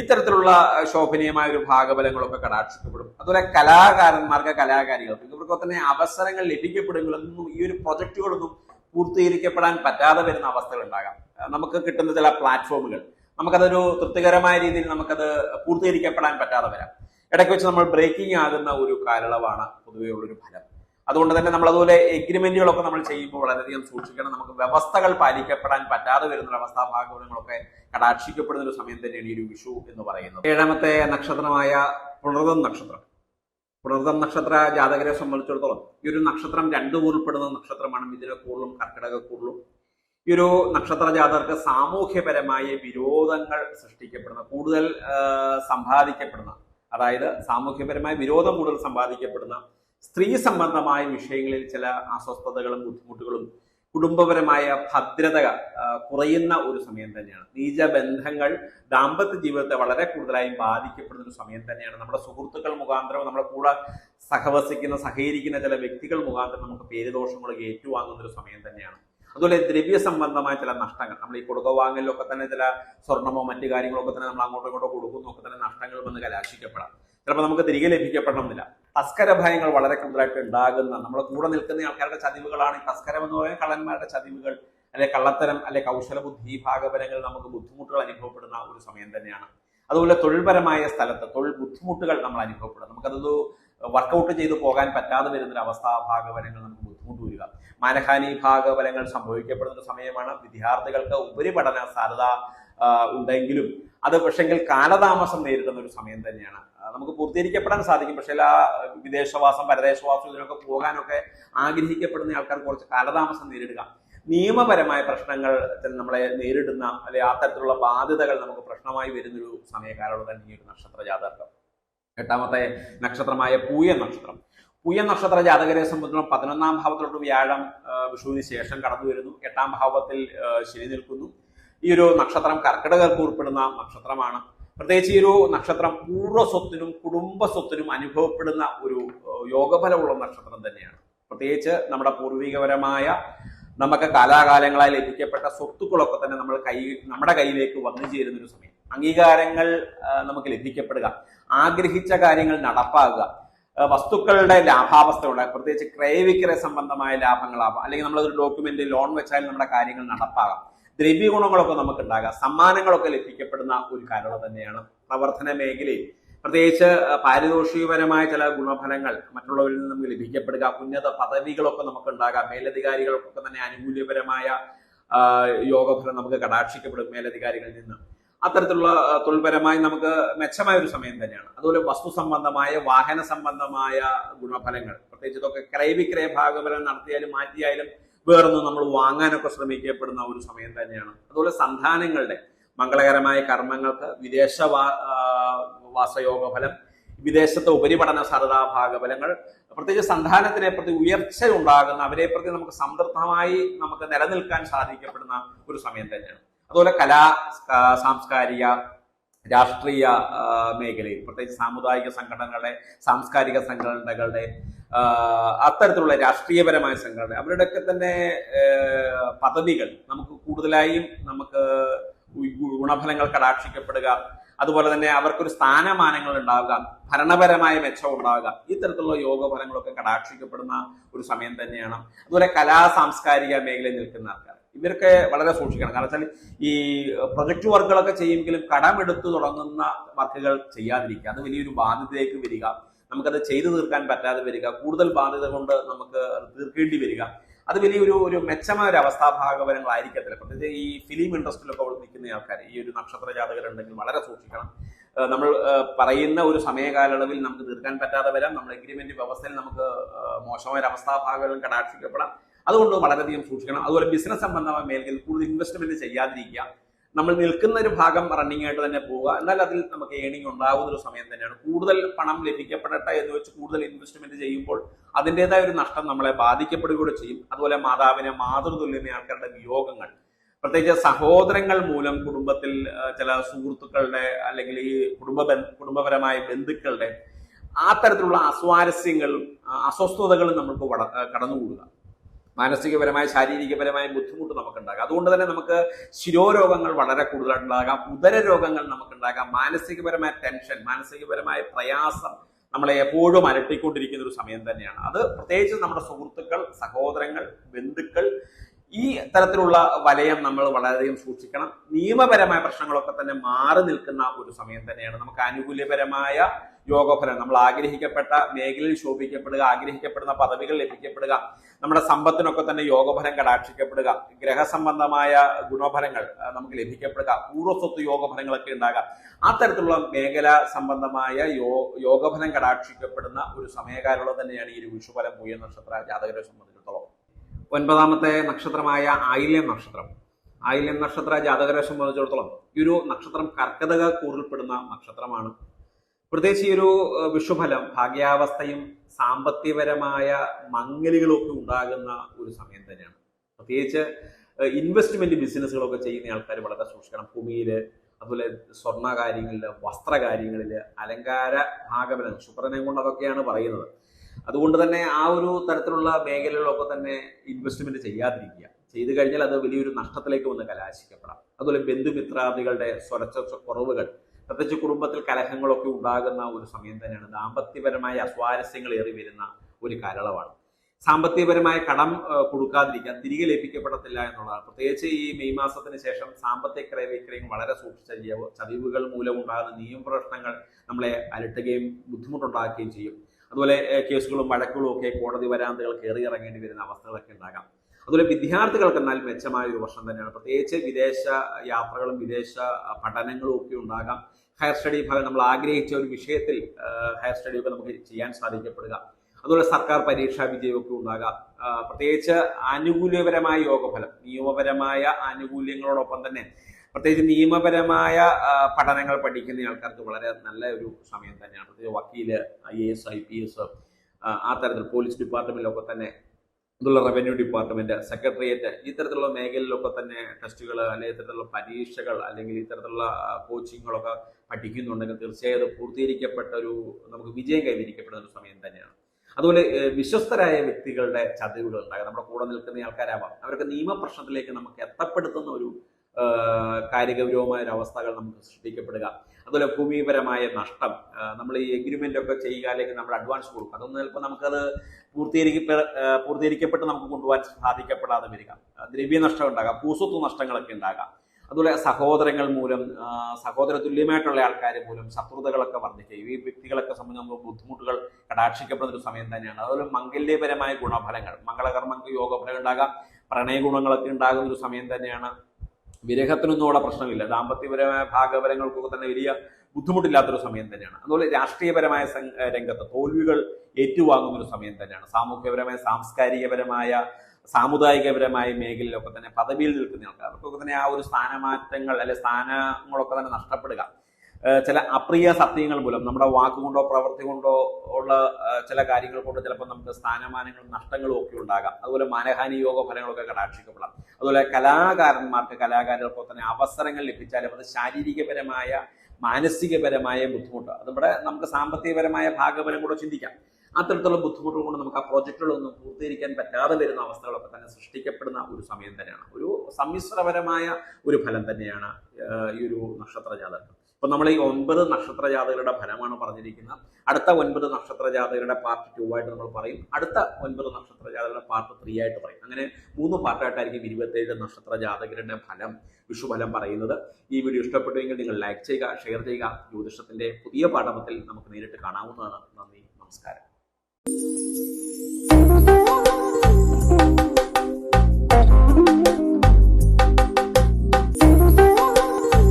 ഇത്തരത്തിലുള്ള ശോഭനീയമായ ഒരു ഭാഗബലങ്ങളൊക്കെ കടാക്ഷിക്കപ്പെടും. അതുപോലെ കലാകാരന്മാർക്ക് കലാകാരികൾക്ക് ഇവർക്കൊക്കെ തന്നെ അവസരങ്ങൾ ലഭിക്കപ്പെടുമെങ്കിലും ഈ ഒരു പ്രൊജക്ടുകളൊന്നും പൂർത്തീകരിക്കപ്പെടാൻ പറ്റാതെ വരുന്ന അവസ്ഥകൾ ഉണ്ടാകാം നമുക്ക് കിട്ടുന്ന ചില പ്ലാറ്റ്ഫോമുകൾ. നമുക്കതൊരു തൃപ്തികരമായ രീതിയിൽ നമുക്കത് പൂർത്തീകരിക്കപ്പെടാൻ പറ്റാതെ വരാം. ഇടയ്ക്ക് വെച്ച് നമ്മൾ ബ്രേക്കിംഗ് ആകുന്ന ഒരു കാലയളവാണ് പൊതുവേ ഉള്ളൊരു ഫലം. അതുകൊണ്ട് തന്നെ നമ്മൾ അതുപോലെ എഗ്രിമെന്റുകളൊക്കെ നമ്മൾ ചെയ്യുമ്പോൾ വളരെയധികം സൂക്ഷിക്കണം. നമുക്ക് വ്യവസ്ഥകൾ പാലിക്കപ്പെടാൻ പറ്റാതെ വരുന്ന അവസ്ഥാ ഭാഗങ്ങളൊക്കെ കടാക്ഷിക്കപ്പെടുന്ന ഒരു സമയം തന്നെയാണ് ഈ ഒരു വിഷു എന്ന് പറയുന്നത്. ഏഴാമത്തെ നക്ഷത്രമായ പുണർതം നക്ഷത്രം. പുണർതം നക്ഷത്ര ജാതകരെ സംബന്ധിച്ചിടത്തോളം ഈ ഒരു നക്ഷത്രം രണ്ടു ഉൾപ്പെടുന്ന നക്ഷത്രമാണ്. മിഥുനക്കൂറിലും കർക്കിടകക്കൂറിലും ഈ ഒരു നക്ഷത്ര ജാതകർക്ക് സാമൂഹ്യപരമായ വിരോധങ്ങൾ സൃഷ്ടിക്കപ്പെടുന്ന കൂടുതൽ സമ്പാദിക്കപ്പെടുന്ന അതായത് സാമൂഹ്യപരമായ വിരോധം കൂടുതൽ സമ്പാദിക്കപ്പെടുന്ന സ്ത്രീ സംബന്ധമായ വിഷയങ്ങളിൽ ചില അസ്വസ്ഥതകളും ബുദ്ധിമുട്ടുകളും കുടുംബപരമായ ഭദ്രത കുറയുന്ന ഒരു സമയം തന്നെയാണ്. നീച ബന്ധങ്ങൾ ദാമ്പത്യ ജീവിതത്തെ വളരെ കൂടുതലായി ബാധിക്കപ്പെടുന്ന ഒരു സമയം തന്നെയാണ്. നമ്മുടെ സുഹൃത്തുക്കൾ മുഖാന്തരം നമ്മുടെ കൂടെ സഹവസിക്കുന്ന സഹകരിക്കുന്ന ചില വ്യക്തികൾ മുഖാന്തരം നമുക്ക് പേരുദോഷങ്ങൾ ഏറ്റുവാങ്ങുന്ന ഒരു സമയം തന്നെയാണ്. അതുപോലെ ദ്രവ്യ സംബന്ധമായ ചില നഷ്ടങ്ങൾ. നമ്മൾ ഈ കൊടുക്ക വാങ്ങലിലൊക്കെ തന്നെ ചില സ്വർണമോ മറ്റു കാര്യങ്ങളൊക്കെ തന്നെ നമ്മൾ അങ്ങോട്ടോ ഇങ്ങോട്ടോ കൊടുക്കുന്നൊക്കെ തന്നെ നഷ്ടങ്ങൾ വന്ന് കലാശിക്കപ്പെടാം. ചിലപ്പോൾ നമുക്ക് തിരികെ ലഭിക്കപ്പെടണമെന്നില്ല. തസ്കര ഭയങ്ങൾ വളരെ കൂടുതലായിട്ട് ഉണ്ടാകുന്ന നമ്മുടെ കൂടെ നിൽക്കുന്ന ആൾക്കാരുടെ ചതിവുകളാണ് ഈ തസ്കരം എന്ന് പറയുന്ന കള്ളന്മാരുടെ ചതിവുകൾ അല്ലെ കള്ളത്തരം അല്ലെ കൗശലബുദ്ധി ഭാഗപരങ്ങൾ നമുക്ക് ബുദ്ധിമുട്ടുകൾ അനുഭവപ്പെടുന്ന ഒരു സമയം തന്നെയാണ്. അതുപോലെ തൊഴിൽപരമായ സ്ഥലത്ത് തൊഴിൽ ബുദ്ധിമുട്ടുകൾ നമ്മൾ അനുഭവപ്പെടും. നമുക്കതൊരു വർക്കൗട്ട് ചെയ്തു പോകാൻ പറ്റാതെ വരുന്നൊരു അവസ്ഥ ഭാഗപരങ്ങൾ നമുക്ക് ബുദ്ധിമുട്ട് വരിക. മാനഹാനി ഭാഗപരങ്ങൾ സംഭവിക്കപ്പെടുന്ന സമയമാണ്. വിദ്യാർത്ഥികൾക്ക് ഉപരിപഠന സാധ്യത ഉണ്ടെങ്കിലും അത് പക്ഷെങ്കിൽ കാലതാമസം നേരിടുന്ന ഒരു സമയം തന്നെയാണ്. നമുക്ക് പൂർത്തീകരിക്കപ്പെടാൻ സാധിക്കും. പക്ഷേ ആ വിദേശവാസം പരദേശവാസം ഇതിനൊക്കെ പോകാനൊക്കെ ആഗ്രഹിക്കപ്പെടുന്ന ആൾക്കാർ കുറച്ച് കാലതാമസം നേരിടുക. നിയമപരമായ പ്രശ്നങ്ങൾ നമ്മളെ നേരിടുന്ന അല്ലെ ആ തരത്തിലുള്ള ബാധ്യതകൾ നമുക്ക് പ്രശ്നമായി വരുന്നൊരു സമയകാലം തന്നെ ഈ ഒരു നക്ഷത്ര ജാതകം. എട്ടാമത്തെ നക്ഷത്രമായ പൂയ നക്ഷത്രം. പൂയ നക്ഷത്ര ജാതകരെ സംബന്ധിച്ചിടത്തോളം പതിനൊന്നാം ഭാവത്തിലോട്ട് വ്യാഴം വിഷുവിന് ശേഷം കടന്നു വരുന്നു എട്ടാം ഭാവത്തിൽ ശനി നിൽക്കുന്നു. ഈ ഒരു നക്ഷത്രം കർക്കിടകർക്ക് ഉൾപ്പെടുന്ന നക്ഷത്രമാണ്. പ്രത്യേകിച്ച് ഈ ഒരു നക്ഷത്രം പൂർവ സ്വത്തിനും കുടുംബ സ്വത്തിനും അനുഭവപ്പെടുന്ന ഒരു യോഗഫലമുള്ള നക്ഷത്രം തന്നെയാണ്. പ്രത്യേകിച്ച് നമ്മുടെ പൂർവികപരമായ നമുക്ക് കാലാകാലങ്ങളായി ലഭിക്കപ്പെട്ട സ്വത്തുക്കളൊക്കെ തന്നെ നമ്മൾ കൈ നമ്മുടെ കയ്യിലേക്ക് വന്നു ചേരുന്ന ഒരു സമയം. അംഗീകാരങ്ങൾ നമുക്ക് ലഭിക്കപ്പെടുക. ആഗ്രഹിച്ച കാര്യങ്ങൾ നടപ്പാകുക. വസ്തുക്കളുടെ ലാഭാവസ്ഥയുള്ള പ്രത്യേകിച്ച് ക്രയവിക്രയ സംബന്ധമായ ലാഭങ്ങളാവാം. അല്ലെങ്കിൽ നമ്മളൊരു ഡോക്യുമെന്റ് ലോൺ വെച്ചാൽ നമ്മുടെ കാര്യങ്ങൾ നടപ്പാകാം. ദ്രവ്യ ഗുണങ്ങളൊക്കെ നമുക്ക് ഉണ്ടാകാം സമ്മാനങ്ങളൊക്കെ ലഭിക്കപ്പെടുന്ന ഒരു കാലം തന്നെയാണ് പ്രവർത്തന മേഖലയിൽ. പ്രത്യേകിച്ച് പാരിതോഷികപരമായ ചില ഗുണഫലങ്ങൾ മറ്റുള്ളവരിൽ നിന്നും ലഭിക്കപ്പെടുക ഉന്നത പദവികളൊക്കെ നമുക്ക് ഉണ്ടാകാം മേലധികാരികൾക്കൊക്കെ തന്നെ അനുകൂല്യപരമായ യോഗഫലം നമുക്ക് കടാക്ഷിക്കപ്പെടും മേലധികാരികളിൽ നിന്ന്. അത്തരത്തിലുള്ള തൊഴിൽപരമായി നമുക്ക് മെച്ചമായ ഒരു സമയം തന്നെയാണ്. അതുപോലെ വസ്തു സംബന്ധമായ വാഹന സംബന്ധമായ ഗുണഫലങ്ങൾ. പ്രത്യേകിച്ച് ഇതൊക്കെ ക്രയവിക്രയ ഭാഗഫലം നടത്തിയാലും മാറ്റിയാലും വേറൊന്നും നമ്മൾ വാങ്ങാനൊക്കെ ശ്രമിക്കപ്പെടുന്ന ഒരു സമയം തന്നെയാണ്. അതുപോലെ സന്താനങ്ങളുടെ മംഗളകരമായ കർമ്മങ്ങൾക്ക് വിദേശ വാസയോഗ ഫലം വിദേശത്തെ ഉപരിപഠന സാധ്യതാ ഭാഗഫലങ്ങൾ പ്രത്യേകിച്ച് സന്താനത്തിനെ പ്രതി ഉയർച്ച ഉണ്ടാകുന്ന അവരെ പ്രതി നമുക്ക് സംതൃപ്തമായി നമുക്ക് നിലനിൽക്കാൻ സാധിക്കപ്പെടുന്ന ഒരു സമയം തന്നെയാണ്. അതുപോലെ കലാ സാംസ്കാരിക രാഷ്ട്രീയ മേഖലയിൽ പ്രത്യേകിച്ച് സാമുദായിക സംഘടനകളുടെ സാംസ്കാരിക സംഘടനകളുടെ അത്തരത്തിലുള്ള രാഷ്ട്രീയപരമായ സംഘടന. അവരുടെയൊക്കെ തന്നെ പദ്ധതികൾ നമുക്ക് കൂടുതലായും നമുക്ക് ഗുണഫലങ്ങൾ കടാക്ഷിക്കപ്പെടുക. അതുപോലെ തന്നെ അവർക്കൊരു സ്ഥാനമാനങ്ങൾ ഉണ്ടാവുക. ഭരണപരമായ മെച്ചം ഉണ്ടാവുക. ഇത്തരത്തിലുള്ള യോഗ ഫലങ്ങളൊക്കെ കടാക്ഷിക്കപ്പെടുന്ന ഒരു സമയം തന്നെയാണ്. അതുപോലെ കലാ സാംസ്കാരിക മേഖലയിൽ നിൽക്കുന്ന ആൾക്കാർ. ഇവരൊക്കെ വളരെ സൂക്ഷിക്കണം. കാരണം വെച്ചാൽ ഈ പ്രൊജക്ട് വർക്കുകളൊക്കെ ചെയ്യുമെങ്കിലും കടമെടുത്തു തുടങ്ങുന്ന വർക്കുകൾ ചെയ്യാതിരിക്കുക. അത് വലിയൊരു ബാധ്യതയിലേക്ക് വരിക. നമുക്കത് ചെയ്തു തീർക്കാൻ പറ്റാതെ വരിക കൂടുതൽ ബാധ്യത കൊണ്ട് നമുക്ക് തീർക്കേണ്ടി വരിക. അത് വലിയൊരു ഒരു മെച്ചമായ ഒരു അവസ്ഥാഭാഗപരങ്ങളായിരിക്കത്തില്ല പ്രത്യേകിച്ച് ഈ ഫിലിം ഇൻഡസ്ട്രിയിലൊക്കെ നിൽക്കുന്ന ആൾക്കാർ ഈ ഒരു നക്ഷത്ര ജാതകരുണ്ടെങ്കിൽ വളരെ സൂക്ഷിക്കണം. നമ്മൾ പറയുന്ന ഒരു സമയകാലയളവിൽ നമുക്ക് തീർക്കാൻ പറ്റാതെ വരാം. നമ്മുടെ എഗ്രിമെന്റ് വ്യവസ്ഥയിൽ നമുക്ക് മോശമായ ഒരു അവസ്ഥാഭാഗങ്ങളും കടാക്ഷിക്കപ്പെടാം. അതുകൊണ്ട് വളരെയധികം സൂക്ഷിക്കണം. അതുപോലെ ബിസിനസ് സംബന്ധമായ മേഖലയിൽ കൂടുതൽ ഇൻവെസ്റ്റ്മെന്റ് ചെയ്യാതിരിക്കുക. നമ്മൾ നിൽക്കുന്ന ഒരു ഭാഗം റണ്ണിങ് ആയിട്ട് തന്നെ പോവുക. എന്നാൽ അതിൽ നമുക്ക് ഏണിംഗ് ഉണ്ടാകുന്ന ഒരു സമയം തന്നെയാണ്. കൂടുതൽ പണം ലഭിക്കപ്പെടട്ടെ എന്ന് വെച്ച് കൂടുതൽ ഇൻവെസ്റ്റ്മെന്റ് ചെയ്യുമ്പോൾ അതിന്റെതായ ഒരു നഷ്ടം നമ്മളെ ബാധിക്കപ്പെടുകയും ചെയ്യും. അതുപോലെ മാതാവിനെ മാതൃതുല്യമ ആൾക്കാരുടെ വിയോഗങ്ങൾ. പ്രത്യേകിച്ച് സഹോദരങ്ങൾ മൂലം കുടുംബത്തിൽ ചില സുഹൃത്തുക്കളുടെ അല്ലെങ്കിൽ ഈ കുടുംബ കുടുംബപരമായ ബന്ധുക്കളുടെ ആ തരത്തിലുള്ള അസ്വാരസ്യങ്ങളും അസ്വസ്ഥതകളും ആ, കടന്നുകൂടുക. മാനസികപരമായ ശാരീരികപരമായ ബുദ്ധിമുട്ട് നമുക്കുണ്ടാകാം. അതുകൊണ്ട് തന്നെ നമുക്ക് ശിരോരോഗങ്ങൾ വളരെ കൂടുതലായിട്ടുണ്ടാകാം. ഉദര രോഗങ്ങൾ നമുക്കുണ്ടാകാം. മാനസികപരമായ ടെൻഷൻ മാനസികപരമായ പ്രയാസം നമ്മളെ എപ്പോഴും അലട്ടിക്കൊണ്ടിരിക്കുന്ന ഒരു സമയം തന്നെയാണ്. അത് പ്രത്യേകിച്ച് നമ്മുടെ സുഹൃത്തുക്കൾ സഹോദരങ്ങൾ ബന്ധുക്കൾ ഈ തരത്തിലുള്ള വലയം നമ്മൾ വളരെയധികം സൂക്ഷിക്കണം. നിയമപരമായ പ്രശ്നങ്ങളൊക്കെ തന്നെ മാറി നിൽക്കുന്ന ഒരു സമയം തന്നെയാണ്. നമുക്ക് ആനുകൂല്യപരമായ യോഗഫലം നമ്മൾ ആഗ്രഹിക്കപ്പെട്ട മേഖലയിൽ ശോഭിക്കപ്പെടുക ആഗ്രഹിക്കപ്പെടുന്ന പദവികൾ ലഭിക്കപ്പെടുക നമ്മുടെ സമ്പത്തിനൊക്കെ തന്നെ യോഗഫലം കടാക്ഷിക്കപ്പെടുക ഗ്രഹസംബന്ധമായ ഗുണഫലങ്ങൾ നമുക്ക് ലഭിക്കപ്പെടുക പൂർവസ്വത്ത് യോഗഫലങ്ങളൊക്കെ ഉണ്ടാകാം തരത്തിലുള്ള മേഖല സംബന്ധമായ യോ യോഗഫലം കടാക്ഷിക്കപ്പെടുന്ന ഒരു സമയകാലം തന്നെയാണ് ഈ ഒരു വിഷുഫലം പൂയ നക്ഷത്ര ജാതകരെ സംബന്ധിച്ചിടത്തോളം. ഒൻപതാമത്തെ നക്ഷത്രമായ ആയില്യം നക്ഷത്രം. ആയില്യം നക്ഷത്ര ജാതകരെ സംബന്ധിച്ചിടത്തോളം ഈ ഒരു നക്ഷത്രം കർക്കടക കൂറിൽപ്പെടുന്ന നക്ഷത്രമാണ്. പ്രത്യേകിച്ച് ഈ ഒരു വിഷുഫലം ഭാഗ്യാവസ്ഥയും സാമ്പത്തികപരമായ മങ്ങലുകളൊക്കെ ഉണ്ടാകുന്ന ഒരു സമയം തന്നെയാണ്. പ്രത്യേകിച്ച് ഇൻവെസ്റ്റ്മെന്റ് ബിസിനസ്സുകളൊക്കെ ചെയ്യുന്ന ആൾക്കാർ വളരെ സൂക്ഷിക്കണം. ഭൂമിയിൽ അതുപോലെ സ്വർണ കാര്യങ്ങളിൽ അലങ്കാര ഭാഗബലം ശുക്രനെ കൊണ്ട് അതൊക്കെയാണ് പറയുന്നത്. അതുകൊണ്ട് തന്നെ ആ ഒരു തരത്തിലുള്ള മേഖലകളിലൊക്കെ തന്നെ ഇൻവെസ്റ്റ്മെന്റ് ചെയ്യാതിരിക്കുക. ചെയ്തു കഴിഞ്ഞാൽ അത് വലിയൊരു നഷ്ടത്തിലേക്ക് വന്ന് കലാശിക്കപ്പെടാം. അതുപോലെ ബന്ധുമിത്രാദികളുടെ സ്വരച്ച കുറവുകൾ പ്രത്യേകിച്ച് കുടുംബത്തിൽ കലഹങ്ങളൊക്കെ ഉണ്ടാകുന്ന ഒരു സമയം തന്നെയാണ്. ദാമ്പത്യപരമായ അസ്വാരസ്യങ്ങൾ ഏറി വരുന്ന ഒരു കാലയളവാണ്. സാമ്പത്തികപരമായ കടം കൊടുക്കാതിരിക്കാൻ തിരികെ ലഭിക്കപ്പെടത്തില്ല എന്നുള്ളതാണ്. പ്രത്യേകിച്ച് ഈ മെയ് മാസത്തിന് ശേഷം സാമ്പത്തിക ക്രയവിക്രയം വളരെ സൂക്ഷിച്ച ചതിവുകൾ മൂലം ഉണ്ടാകുന്ന നിയമപ്രശ്നങ്ങൾ നമ്മളെ അലട്ടുകയും ബുദ്ധിമുട്ടുണ്ടാക്കുകയും ചെയ്യും. അതുപോലെ കേസുകളും വഴക്കുകളും ഒക്കെ കോടതി വരാന്തകൾ കയറി ഇറങ്ങേണ്ടി വരുന്ന അവസ്ഥകളൊക്കെ ഉണ്ടാകാം. അതുപോലെ വിദ്യാർത്ഥികൾക്ക് എന്നാൽ മെച്ചമായ ഒരു വർഷം തന്നെയാണ്. പ്രത്യേകിച്ച് വിദേശ യാത്രകളും വിദേശ പഠനങ്ങളും ഒക്കെ ഉണ്ടാകാം. ഹയർ സ്റ്റഡി ഭാഗം നമ്മൾ ആഗ്രഹിച്ച ഒരു വിഷയത്തിൽ ഹയർ സ്റ്റഡി ഒക്കെ നമുക്ക് ചെയ്യാൻ സാധിക്കപ്പെടുക. അതുപോലെ സർക്കാർ പരീക്ഷാ വിജയമൊക്കെ ഉണ്ടാകാം. പ്രത്യേകിച്ച് ആനുകൂല്യപരമായ യോഗഫലം നിയമപരമായ ആനുകൂല്യങ്ങളോടൊപ്പം തന്നെ പ്രത്യേകിച്ച് നിയമപരമായ പഠനങ്ങൾ പഠിക്കുന്ന ആൾക്കാർക്ക് വളരെ നല്ല ഒരു സമയം തന്നെയാണ്. പ്രത്യേകിച്ച് വക്കീൽ I A S I P S ആ തരത്തിൽ പോലീസ് ഡിപ്പാർട്ട്മെന്റിലൊക്കെ തന്നെ അതുള്ള റവന്യൂ ഡിപ്പാർട്ട്മെന്റ് സെക്രട്ടേറിയറ്റ് ഇത്തരത്തിലുള്ള മേഖലയിലൊക്കെ തന്നെ ടെസ്റ്റുകൾ അല്ലെങ്കിൽ ഇത്തരത്തിലുള്ള പരീക്ഷകൾ അല്ലെങ്കിൽ ഇത്തരത്തിലുള്ള കോച്ചിങ്ങുകളൊക്കെ പഠിക്കുന്നുണ്ടെങ്കിൽ തീർച്ചയായും അത് പൂർത്തീകരിക്കപ്പെട്ട ഒരു നമുക്ക് വിജയം കൈവരിക്കപ്പെടുന്ന ഒരു സമയം തന്നെയാണ്. അതുപോലെ വിശ്വസ്തരായ വ്യക്തികളുടെ ചതിവുകൾ ഉണ്ടാകാം. നമ്മുടെ കൂടെ നിൽക്കുന്ന ആൾക്കാരാവാം. അവർക്ക് നിയമപ്രശ്നത്തിലേക്ക് നമുക്ക് എത്തപ്പെടുത്തുന്ന ഒരു കാര്യഗൗരവമായ ഒരു അവസ്ഥകൾ നമുക്ക് സൃഷ്ടിക്കപ്പെടുക. അതുപോലെ ഭൂമിപരമായ നഷ്ടം നമ്മൾ ഈ എഗ്രിമെന്റ് ഒക്കെ ചെയ്യുക അല്ലെങ്കിൽ നമ്മൾ അഡ്വാൻസ് കൊടുക്കും അതൊന്നും ചിലപ്പോൾ നമുക്കത് പൂർത്തീകരിക്ക പൂർത്തീകരിക്കപ്പെട്ട് നമുക്ക് കൊണ്ടുപോകാൻ സാധിക്കപ്പെടാതെ വരിക. ദ്രവ്യ ദ്രവ്യനഷ്ടം ഉണ്ടാകാം ഭൂസ്വത്ത് നഷ്ടങ്ങളൊക്കെ ഉണ്ടാകാം. അതുപോലെ സഹോദരങ്ങൾ മൂലം സഹോദര തുല്യമായിട്ടുള്ള ആൾക്കാർ മൂലം ശത്രുതകളൊക്കെ വർദ്ധിക്കുക ഈ വ്യക്തികളൊക്കെ സംബന്ധിച്ച് നമുക്ക് ബുദ്ധിമുട്ടുകൾ കടാക്ഷിക്കപ്പെടുന്ന ഒരു സമയം തന്നെയാണ്. അതുപോലെ മംഗല്യപരമായ ഗുണഫലങ്ങൾ മംഗളകർമ്മങ്ങൾക്ക് യോഗഫലം ഉണ്ടാകാം പ്രണയ ഗുണങ്ങളൊക്കെ ഉണ്ടാകുന്ന ഒരു സമയം തന്നെയാണ് വിരഹത്തിനൊന്നും അവിടെ പ്രശ്നമില്ല. ദാമ്പത്യപരമായ ഭാഗപരങ്ങൾക്കൊക്കെ തന്നെ വലിയ ബുദ്ധിമുട്ടില്ലാത്തൊരു സമയം തന്നെയാണ്. അതുപോലെ രാഷ്ട്രീയപരമായ രംഗത്ത് തോൽവികൾ ഏറ്റുവാങ്ങുന്ന ഒരു സമയം തന്നെയാണ്. സാമൂഹ്യപരമായ സാംസ്കാരികപരമായ സാമുദായികപരമായ മേഖലയിലൊക്കെ തന്നെ പദവിയിൽ നിൽക്കുന്ന ആൾക്കാർ അവർക്കൊക്കെ തന്നെ ആ ഒരു സ്ഥാനമാറ്റങ്ങൾ അല്ലെ സ്ഥാനങ്ങളൊക്കെ തന്നെ നഷ്ടപ്പെടുക. ചില അപ്രിയ സത്യങ്ങൾ മൂലം നമ്മുടെ വാക്കുകൊണ്ടോ പ്രവൃത്തി കൊണ്ടോ ഉള്ള ചില കാര്യങ്ങൾ കൊണ്ട് ചിലപ്പോൾ നമുക്ക് സ്ഥാനമാനങ്ങളും നഷ്ടങ്ങളും ഒക്കെ ഉണ്ടാകാം. അതുപോലെ മാനഹാനി യോഗ ഫലങ്ങളൊക്കെ കടാക്ഷിക്കപ്പെടാം. അതുപോലെ കലാകാരന്മാർക്ക് കലാകാരികൾക്കോ തന്നെ അവസരങ്ങൾ ലഭിച്ചാലും അത് ശാരീരികപരമായ മാനസികപരമായ ബുദ്ധിമുട്ട്. അതിവിടെ നമുക്ക് സാമ്പത്തികപരമായ ഭാഗഫലം കൂടെ ചിന്തിക്കാം. അത്തരത്തിലുള്ള ബുദ്ധിമുട്ടുകൾ കൊണ്ട് നമുക്ക് ആ പ്രോജക്റ്റുകളൊന്നും പൂർത്തീകരിക്കാൻ പറ്റാതെ വരുന്ന അവസ്ഥകളൊക്കെ തന്നെ സൃഷ്ടിക്കപ്പെടുന്ന ഒരു സമയം തന്നെയാണ്. ഒരു സമ്മിശ്രപരമായ ഒരു ഫലം തന്നെയാണ് ഈ ഒരു നക്ഷത്ര ജാതകം അപ്പൊ നമ്മൾ ഈ ഒൻപത് നക്ഷത്ര ജാതകരുടെ ഫലമാണ് പറഞ്ഞിരിക്കുന്നത്. അടുത്ത ഒൻപത് നക്ഷത്ര ജാതകരുടെ പാർട്ട് ടു ആയിട്ട് നമ്മൾ പറയും. അടുത്ത ഒൻപത് നക്ഷത്ര ജാതകരുടെ പാർട്ട് ത്രീ ആയിട്ട് പറയും. അങ്ങനെ മൂന്ന് പാർട്ടായിട്ടായിരിക്കും ഇരുപത്തേഴ് നക്ഷത്ര ജാതകരുടെ ഫലം വിഷുഫലം പറയുന്നത്. ഈ വീഡിയോ ഇഷ്ടപ്പെട്ടുവെങ്കിൽ നിങ്ങൾ ലൈക്ക് ചെയ്യുക ഷെയർ ചെയ്യുക. ജ്യോതിഷത്തിന്റെ പുതിയ പാഠപത്തിൽ നമുക്ക് നേരിട്ട് കാണാവുന്നതാണ്. നന്ദി നമസ്കാരം.